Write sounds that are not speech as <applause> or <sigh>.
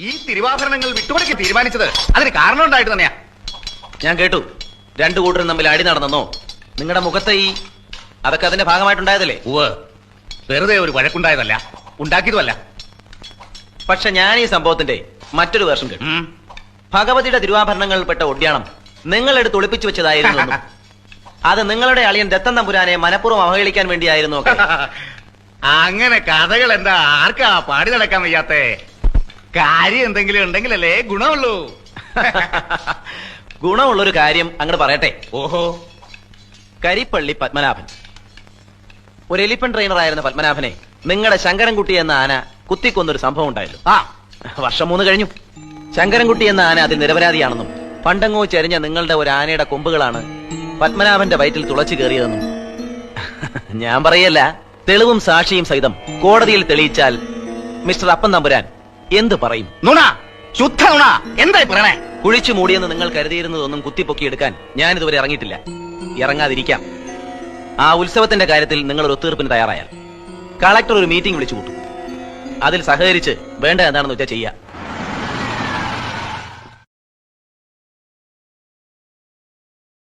ഈ തിരുവാഭരണങ്ങൾ വിട്ടുകൊടുക്കാൻ തീരുമാനിച്ചത് അതിന് കാരണം ഉണ്ടായിട്ട് തന്നെയാ. ഞാൻ കേട്ടു. രണ്ടു കൂട്ടരും തമ്മിൽ അടി നടന്നെന്നോ? നിങ്ങളുടെ മുഖത്തെ ഈ അതൊക്കെ അതിന്റെ ഭാഗമായിട്ടുണ്ടായതല്ലേ? ഉവ് വെറുതെ ഒരു വഴക്കുണ്ടായതല്ല. ഉണ്ടാക്കിയതുമല്ല. പക്ഷെ ഞാൻ ഈ സംഭവത്തിന്റെ മറ്റൊരു വേർഷൻ കേട്ടു. ഉം. ഭഗവതിയുടെ തിരുവാഭരണങ്ങളിൽപ്പെട്ട ഒഡ്യാണം നിങ്ങൾ എടുത്ത് ഒളിപ്പിച്ചു വെച്ചതായിരുന്നു എന്നും. അത് നിങ്ങളുടെ അളിയൻ ദത്തൻ തമ്പുരാനെ മനഃപൂർവം അവഹേളിക്കാൻ വേണ്ടിയായിരുന്നു ഒക്കെ. <laughs> അങ്ങനെ കഥകൾ എന്താ? ആർക്കാ പാടി നടക്കാൻ വയ്യാത്തെ? കാര്യം എന്തെങ്കിലും ഉണ്ടെങ്കിലല്ലേ ഗുണമുള്ളൂ. <laughs> ഗുണമുള്ളൊരു കാര്യം അങ്ങോട്ട് പറയട്ടെ. ഓഹോ. കരിപ്പള്ളി പത്മനാഭൻ. ഒരു എലിഫന്റ് ട്രെയിനർ ആയിരുന്ന പത്മനാഭനെ നിങ്ങളുടെ ശങ്കരൻകുട്ടി എന്ന ആന കുത്തിക്കൊന്നൊരു സംഭവം ഉണ്ടായിരുന്നു ആ. വർഷം മൂന്ന് കഴിഞ്ഞു. ശങ്കരൻകുട്ടി എന്ന ആന അതിൽ നിരപരാധിയാണെന്നും പണ്ടങ്ങോ ചെരിഞ്ഞ നിങ്ങളുടെ ഒരു ആനയുടെ കൊമ്പുകളാണ് പത്മനാഭന്റെ വയറ്റിൽ തുളച്ചു കയറിയതെന്നും. <laughs> ഞാൻ പറയല്ല തെളിവും സാക്ഷിയും സഹിതം കോടതിയിൽ തെളിയിച്ചാൽ മിസ്റ്റർ അപ്പൻ തമ്പുരാൻ എന്ത് പറയും? നുണ ശുദ്ധ നുണ. എന്തായി പറയണേ? കുഴിച്ചു മൂടിയെന്ന് നിങ്ങൾ കരുതിയിരുന്നതൊന്നും കുത്തിപ്പൊക്കിയെടുക്കാൻ ഞാൻ ഇതുവരെ ഇറങ്ങിയിട്ടില്ല. ഇറങ്ങാതിരിക്കാം. ആ ഉത്സവത്തിന്റെ കാര്യത്തിൽ നിങ്ങൾ ഒരു ഒത്തീർപ്പിന് തയ്യാറായാൽ. കളക്ടർ ഒരു മീറ്റിംഗ് വിളിച്ചു കൂട്ടും. അതിൽ സഹകരിച്ച് വേണ്ട എന്താണെന്ന് വെച്ചാൽ ചെയ്യാം.